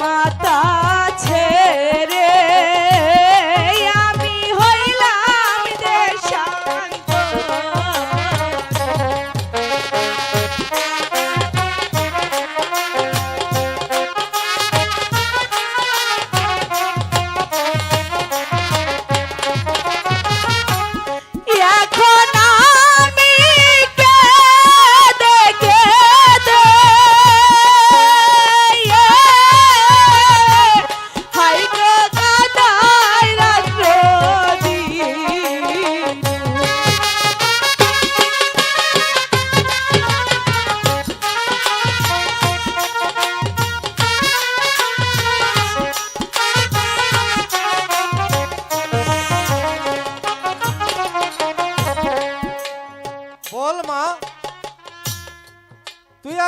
মাতা ছেড়ে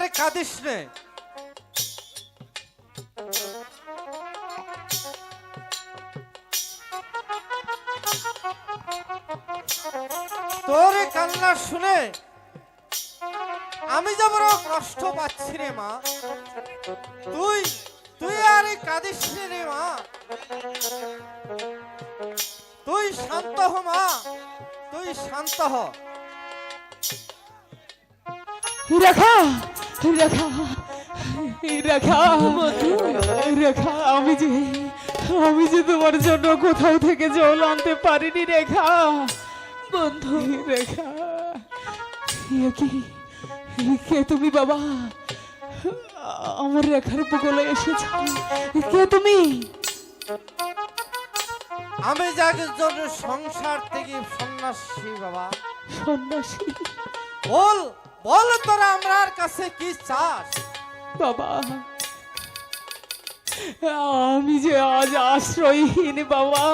আর কাঁদিস নে। তোর কান্না শুনে আমি যে বড় কষ্ট পাচ্ছি রে মা। তুই তুই আর কাঁদিস রে মা। তুই শান্ত হ মা, তুই শান্ত হ। রেখা রেখা রেখা আমি যে আমি যে তোমার জন্য কোথাও থেকে জল আনতে পারিনি রেখা। বন্ধু রেখা। কি কে তুমি বাবা? আমার রেখার বগলে এসেছ। কে তুমি? আমি যাকে জন্য সংসার থেকে সন্ন্যাসী বাবা। সন্ন্যাসী। বল। বল তোরা আমরার কাছে কি চাস? বাবা আমি যে আজ আশ্রয়হীন বাবা।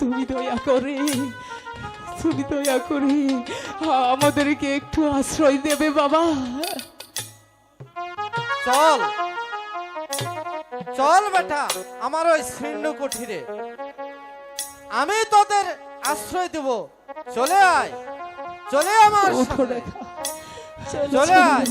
তুমি দয়া করে তুমি দয়া করে আমাদেরকে একটু আশ্রয় দেবে বাবা। চল চল বেটা আমার ওই শৃণ্য কুঠিরে। আমি তোদের আশ্রয় দেব। চলে আয়। চলে আমার চলে আয়।